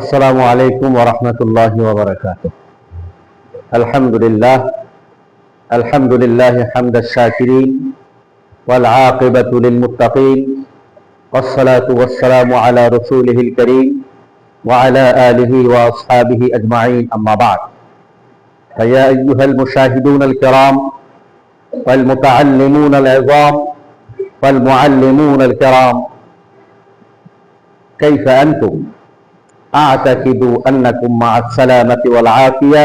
السلام عليكم ورحمة الله وبركاته الحمد لله الحمد لله حمد الشاكرين والعاقبة للمتقين والصلاة والسلام على رسوله الكريم وعلى آله وأصحابه أجمعين أما بعد فيا أيها المشاهدون الكرام والمتعلمون العظام والمعلمون الكرام كيف أنتم؟ أعتقد أنكم مع السلامة والعافية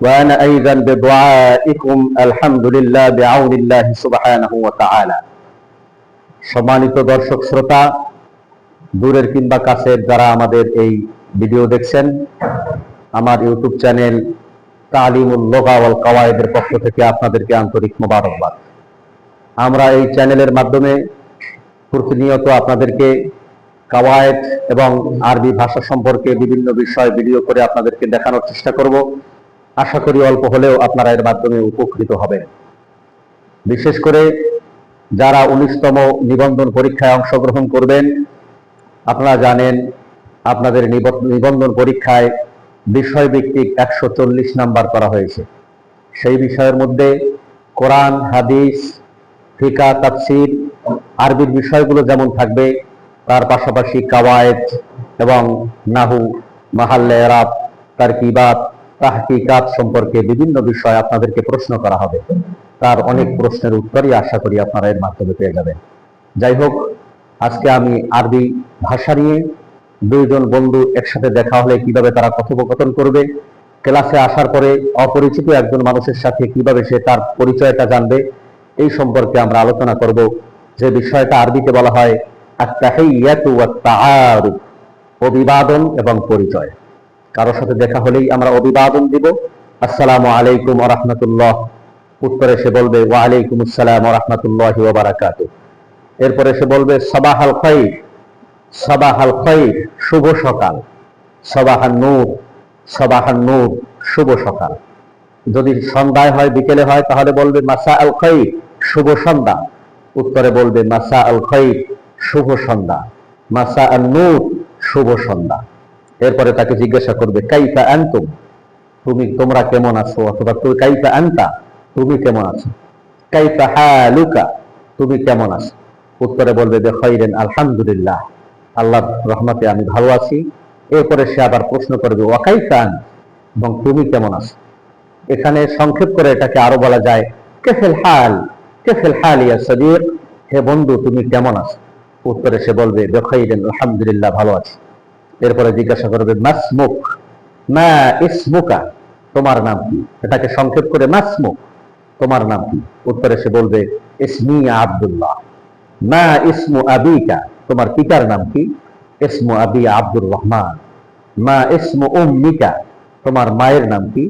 وأنا أيضا بدعائكم الحمد لله بعون الله سبحانه وتعالى সম্মানিত দর্শক শ্রোতা দূরের কিংবা কাছের যারা আমাদের এই ভিডিও দেখছেন আমার ইউটিউব চ্যানেল তালিমুল লোগা ওয়াল কাওয়ায়েদের পক্ষ থেকে আপনাদেরকে আন্তরিক মোবারকবাদ আমরা এই চ্যানেলের মাধ্যমে প্রতিনিয়ত আপনাদেরকে কাওয়ায়েদ এবং আরবি ভাষা সম্পর্কে বিভিন্ন বিষয় ভিডিও করে আপনাদেরকে দেখানোর চেষ্টা করব। আশা করি অল্প হলেও আপনারা এর মাধ্যমে উপকৃত হবেন। বিশেষ করে যারা উনিশতম নিবন্ধন পরীক্ষায় অংশগ্রহণ করবেন, আপনারা জানেন আপনাদের নিব- নিবন্ধন পরীক্ষায় বিষয়ভিত্তিক একশো চল্লিশ নাম্বার করা হয়েছে। সেই বিষয়ের মধ্যে কোরআন, হাদিস, ফিকা, তাফসির, আরবির বিষয়গুলো যেমন থাকবে তার পাশাপাশি কাওয়ায়েদ এবং নাহু, মাহাল্লে এরাব তার কিবাত তাহকিকাত সম্পর্কে বিভিন্ন বিষয় আপনাদেরকে প্রশ্ন করা হবে। তার অনেক প্রশ্নের উত্তরই আশা করি আপনারা এর মাধ্যমে পেয়ে যাবেন। যাই হোক, আজকে আমি আরবি ভাষা নিয়ে দুইজন বন্ধু একসাথে দেখা হলে কীভাবে তারা কথোপকথন করবে, ক্লাসে আসার পরে অপরিচিত একজন মানুষের সাথে কীভাবে সে তার পরিচয়টা জানবে, এই সম্পর্কে আমরা আলোচনা করব। যে বিষয়টা আরবিতে বলা হয় অভিবাদন এবং পরিচয়। কারোর সাথে দেখা হলেই আমরা অভিবাদন দিব। আসসালামু আলাইকুম ওয়া রাহমাতুল্লাহ। উত্তরে সে বলবে, ওয়া আলাইকুম আসসালাম ওয়া রাহমাতুল্লাহি ওয়া বারাকাতুহু। এরপরে সে বলবে সবাহ আল সাবাহাল খাইর সাবাহাল খাইর শুভ সকাল। সবাহান নূর সবাহান নূর, শুভ সকাল। যদি সন্ধ্যায় হয়, বিকেলে হয়, তাহলে বলবে মাসা আল খাইর শুভ সন্ধ্যা। উত্তরে বলবে মাসা আল খাইর শুভ সন্ধ্যা। মাসা আল নূর, শুভ সন্ধ্যা। এরপরে তাকে জিজ্ঞাসা করবে, কাইফা আনতুম? তুমি, তোমরা কেমন আছো? অথবা তুমি কাইফা আনতা? তুমি কেমন আছো? কাইফা হালুকা? তুমি কেমন আছো? উত্তরে বলবে যে খৈরেন আলহামদুলিল্লাহ। আল্লাহর রহমতে আমি ভালো আছি। এরপরে সে আবার প্রশ্ন করবে ওয়াকাইফা আন এবং তুমি কেমন আছো? এখানে সংক্ষেপ করে এটাকে আরও বলা যায়, কেফেল হাল? কেফেল হাল ইয়া সদিক হে বন্ধু, তুমি কেমন আছো? উত্তরে সে বলবে আলহামদুলিল্লাহ ভালো আছি। এরপরে জিজ্ঞাসা করবে মাসমুক মা ইসমুকা। তোমার নাম কি? এটাকে সংক্ষেপ করে মাসমুক তোমার নাম কি? উত্তরে সে বলবে, ইসমি আব্দুল্লাহ। মা ইসমু আবিকা। তোমার পিতার নাম কি? ইসমু আবি আব্দুর রহমান মা ইসমু উম্মিকা। তোমার মায়ের নাম কি?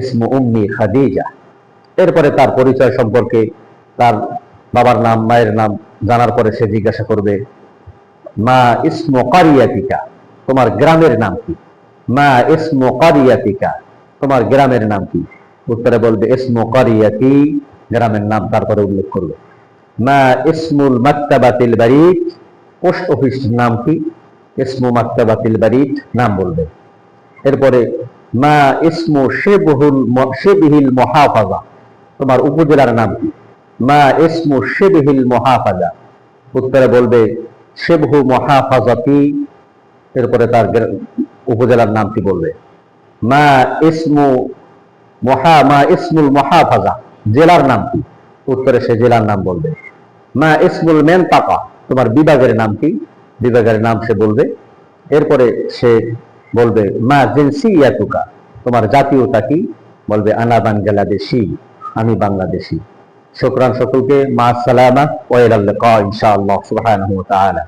ইসমু উম্মি খাদিজা। এরপরে তার পরিচয় সম্পর্কে তার বাবার নাম, মায়ের নাম জানার পরে সে জিজ্ঞাসা করবে, মা ইসমু কারিয়াতিকা, তোমার গ্রামের নাম কি? মা ইসমু কারিয়াতিকা, তোমার গ্রামের নাম কি? উত্তরে বলবে, ইসমু কারিয়াতি গ্রামের নাম তারপরে উল্লেখ করবে। মা ইসমুল মাক্তাবাতিল বারিদ পোস্ট অফিস নাম কি? ইসমু মাক্তাবাতিল বারিদ নাম বলবে। এরপরে, মা ইসমু শেবহুল শেবিহিল মহাফাজা তোমার উপজেলার নাম কি? মা ইসমু শেবিহিল মহাফাজা। উত্তরে বলবে, শেবহু মহাফাজাতি। এরপরে তার উপজেলার নাম কি বলবে? মা ইসমু মহা, মা ইসমুল মহাফাজা। জেলার নাম কি? উত্তরে সে জেলার নাম বলবে, মা ইসমুল মেনতাকা তোমার বিভাগের নাম কি? বিভাগের নাম সে বলবে, এরপরে সে বলবে, মা জিনসিয়াতুকা। তোমার জাতীয়তা কি? বলবে, আনা বাংলাদেশি। আমি বাংলাদেশি। শুকরান সকলকে মা সালামা ওয়াইলাল লিকা ইনশাআল্লাহ সুবহানাহু ওয়া তাআলা